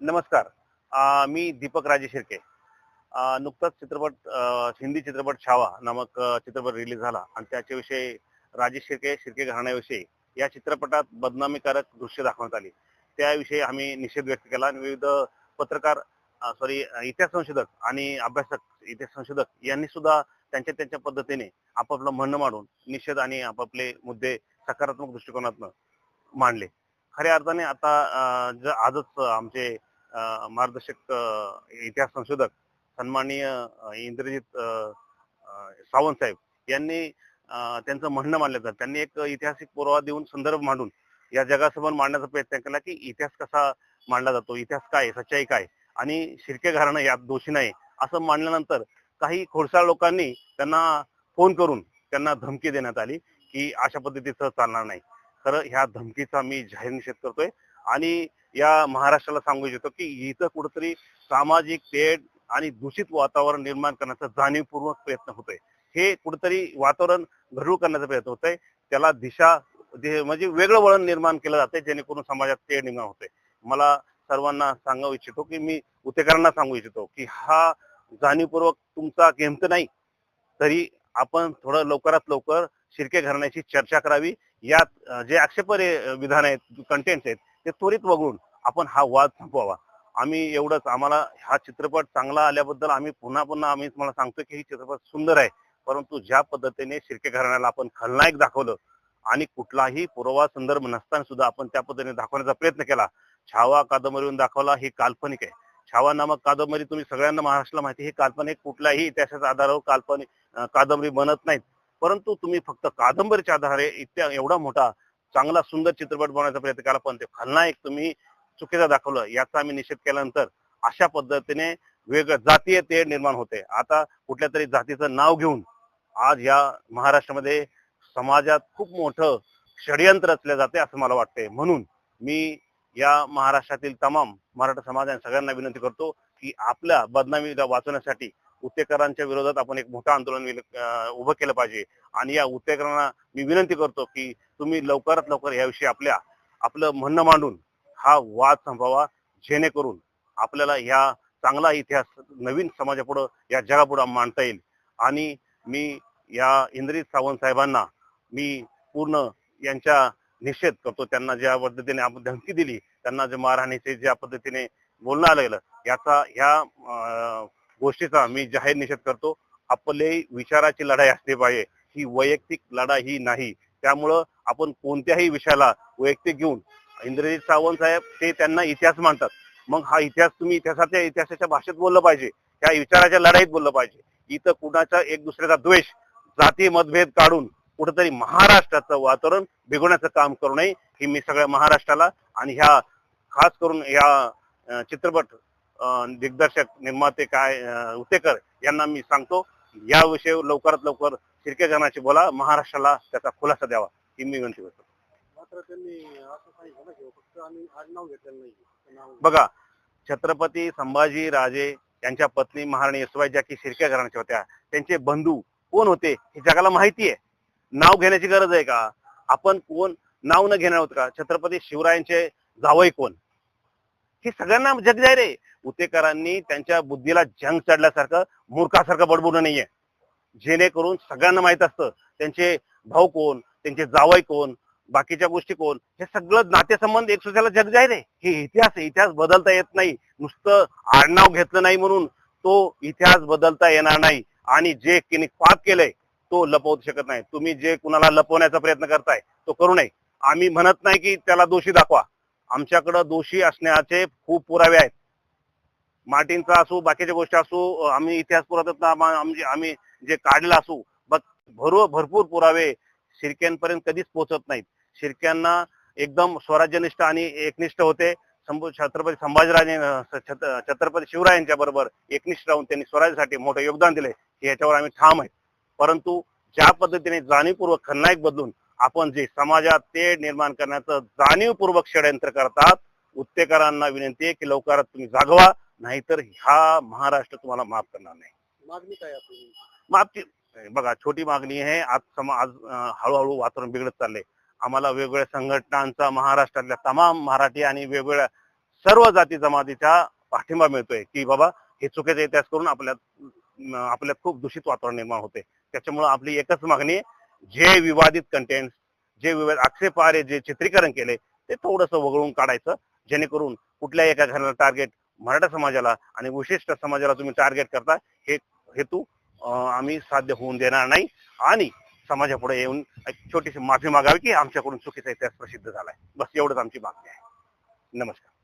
नमस्कार. मी दीपक राजे शिर्के. नुकताच चित्रपट हिंदी चित्रपट छावा नामक चित्रपट रिलीज झाला आणि त्याच्याविषयी राजेश शिर्के शिर्के घराण्याविषयी या चित्रपटात बदनामीकारक दृश्य दाखवण्यात आली. त्याविषयी आम्ही निषेध व्यक्त केला आणि विविध पत्रकार सॉरी इतिहास संशोधक आणि अभ्यासक इतिहास संशोधक यांनी सुद्धा त्यांच्या त्यांच्या पद्धतीने आपापलं म्हणणं मांडून निषेध आणि आपापले मुद्दे सकारात्मक दृष्टिकोनातून मांडले. खऱ्या अर्थाने आता आजच आमचे मार्गदर्शक इतिहास संशोधक सन्माननीय इंद्रजित सावंत साहेब यांनी त्यांचं म्हणणं मानलं जातं. त्यांनी एक ऐतिहासिक पुरावा देऊन संदर्भ मांडून या जगासमोर मांडण्याचा प्रयत्न केला की इतिहास कसा मांडला जातो इतिहास काय सच्चाई काय आणि शिर्के घराणं यात दोषी नाही असं मांडल्यानंतर काही खोडसाळ लोकांनी त्यांना फोन करून त्यांना धमकी देण्यात आली की अशा पद्धतीचं चालणार नाही. खरं ह्या धमकीचा मी जाहीर निषेध करतोय आणि या महाराष्ट्राला सांगू इच्छितो की इथं कुठेतरी सामाजिक तेढ आणि दूषित वातावरण निर्माण करण्याचा जाणीवपूर्वक प्रयत्न होतोय. हे कुठेतरी वातावरण घडवू करण्याचा प्रयत्न होतोय. त्याला दिशा म्हणजे वेगळं वळण निर्माण केलं जाते जेणेकरून समाजात तेढ निर्माण होते मला सर्वांना सांगू इच्छितो की मी उतेकरांना सांगू इच्छितो की हा जाणीवपूर्वक तुमचा गेमत नाही तरी आपण थोडं लवकरात लवकर शिर्के घराण्याची चर्चा करावी. यात जे आक्षेपार्ह विधान आहेत कंटेंट आहेत ते त्वरित वगळून आपण हा वाद संपवावा. आम्ही एवढंच आम्हाला हा चित्रपट चांगला आल्याबद्दल आम्ही पुन्हा पुन्हा आम्ही तुम्हाला सांगतो की ही चित्रपट सुंदर आहे. परंतु ज्या पद्धतीने शिर्के घराण्याला आपण खलनायक दाखवलं आणि कुठलाही पुरावा संदर्भ नसताना सुद्धा आपण त्या पद्धतीने दाखवण्याचा प्रयत्न केला. छावा कादंबरीवरून दाखवला ही काल्पनिक आहे. छावा नामक कादंबरी तुम्ही सगळ्यांना महाराष्ट्राला माहिती हे काल्पनिक कुठल्याही इतिहासाच्या आधारावर काल्पनिक कादंबरी बनत नाहीत. परंतु तुम्ही फक्त कादंबरीच्या आधारे इतक्या एवढा मोठा चांगला सुंदर चित्रपट बनवण्याचा प्रयत्न केला पण ते खलनायक तुम्ही चुकीचा दाखवलं याचा आम्ही निषेध केल्यानंतर अशा पद्धतीने वेगळं जातीय ते निर्माण होते. आता कुठल्या तरी जातीचं नाव घेऊन आज या महाराष्ट्रामध्ये समाजात खूप मोठं षडयंत्र रचले जाते असं मला वाटतंय. म्हणून मी या महाराष्ट्रातील तमाम मराठा समाजाने सगळ्यांना विनंती करतो की आपल्या बदनामीला वाचवण्यासाठी उत्तेकरांच्या विरोधात आपण एक मोठं आंदोलन उभं केलं पाहिजे. आणि या उत्तेकरांना मी विनंती करतो की तुम्ही लवकरात लवकर याविषयी आपल्या आपलं म्हणणं मांडून हा वाद संपवा जेणेकरून आपल्याला या चांगला इतिहास नवीन समाजापुढं या जगापुढं मांडता येईल. आणि मी या इंद्रित सावंत साहेबांना मी पूर्ण यांच्या निषेध करतो. त्यांना ज्या पद्धतीने आपण धमकी दिली त्यांना जे मारहाणीचे ज्या पद्धतीने बोलणं आलं गेलं याचा ह्या गोष्टीचा मी जाहीर निषेध करतो. आपले विचाराची लढाई असली पाहिजे. ही वैयक्तिक लढाई ही नाही. त्यामुळं आपण कोणत्याही विषयाला वैयक्तिक घेऊन इंद्रजित सावंत साहेब ते त्यांना इतिहास मानतात. मग हा इतिहास तुम्ही इतिहासाच्या इतिहासाच्या भाषेत बोललं पाहिजे त्या विचाराच्या लढाईत बोललं पाहिजे. इथं कुणाचा एक दुसऱ्याचा द्वेष जाती मतभेद काढून कुठेतरी महाराष्ट्राचं वातावरण बिघडण्याचं काम करू नये ही मी सगळ्या महाराष्ट्राला आणि ह्या खास करून या चित्रपट अं, दिग्दर्शक निर्माते काय उतेकर यांना मी सांगतो या विषयी लवकरात लवकर शिर्के जनाची बोला महाराष्ट्राला त्याचा खुलासा द्यावा ही मी विनंती करतो. मात्र त्यांनी असं सांगितलं ना की फक्त आम्ही आडनाव घेतलेलं नाही ते नाव बघा छत्रपती संभाजी राजे यांच्या पत्नी महाराणी येसुबाई ज्या की शिर्के घराण्याच्या होत्या त्यांचे बंधू कोण होते हे जगाला माहिती आहे. नाव घेण्याची गरज आहे का? आपण कोण? नाव न घेणार आहोत का? छत्रपती शिवरायांचे जावई कोण? हे सगळ्यांना जग जाय रे उतेकरांनी त्यांच्या बुद्धीला जंग चढल्यासारखं मूर्खासारखं बडबडू नाहीये जेणेकरून सगळ्यांना माहीत असतं त्यांचे भाऊ कोण त्यांचे जावई कोण बाकीच्या गोष्टी कोण हे सगळं नातेसंबंध एक दुसऱ्याला जग जाय आहे हे इतिहास आहे इतिहास बदलता येत नाही. नुसतं आडनाव घेतलं नाही म्हणून तो इतिहास बदलता येणार नाही. आणि जे पाप केलंय तो लपवू शकत नाही. तुम्ही जे कुणाला लपवण्याचा प्रयत्न करताय तो करू नये. आम्ही म्हणत नाही की त्याला दोषी दाखवा. आमच्याकडं दोषी असण्याचे खूप पुरावे आहेत. मार्टिनचा असो बाकीच्या गोष्टी असो आम्ही इतिहास पुरातत्व आम्ही जे काढलं असू बघ भरपूर भरपूर पुरावे शिर्क्यांपर्यंत कधीच पोहोचत नाहीत. शिर्क्यांना एकदम स्वराज्यनिष्ठ आणि एकनिष्ठ होते. छत्रपती संभाजीराजे छत्रपती शिवरायांच्या बरोबर एकनिष्ठ राहून त्यांनी स्वराज्यासाठी मोठं योगदान दिले याच्यावर आम्ही ठाम आहे परंतु ज्या पद्धतीने जाणीवपूर्वक खलनायक बदलून आपण जे समाजात ते निर्माण करण्याचं जाणीवपूर्वक षडयंत्र करतात उत्तेकरांना विनंती आहे की लवकरात तुम्ही जागवा नाहीतर हा महाराष्ट्र तुम्हाला माफ करणार नाही. मागणी काय आपली? बघा छोटी मागणी आहे. आज समाज हळूहळू वातावरण बिघडत चाललंय. आम्हाला वेगवेगळ्या संघटनांचा महाराष्ट्रातल्या तमाम मराठी आणि वेगवेगळ्या सर्व जाती जमातीचा पाठिंबा मिळतोय की बाबा हे चुकीचा इतिहास करून आपल्यात आपल्यात खूप दूषित वातावरण निर्माण होते त्याच्यामुळे आपली एकच मागणी जे विवादित कंटेंट जे विवाद आक्षेपारे जे चित्रीकरण केले ते थोडंसं वगळून काढायचं जेणेकरून कुठल्या एका घराला टार्गेट मराठा समाजाला आणि विशिष्ट समाजाला तुम्ही टार्गेट करता हे हेतू आम्ही साध्य होऊन देणार नाही आणि समाजापुढे येऊन एक छोटीशी माफी मागावी की आमच्याकडून चुकीचा इतिहास प्रसिद्ध झालाय. बस एवढंच आमची मागणी आहे. नमस्कार.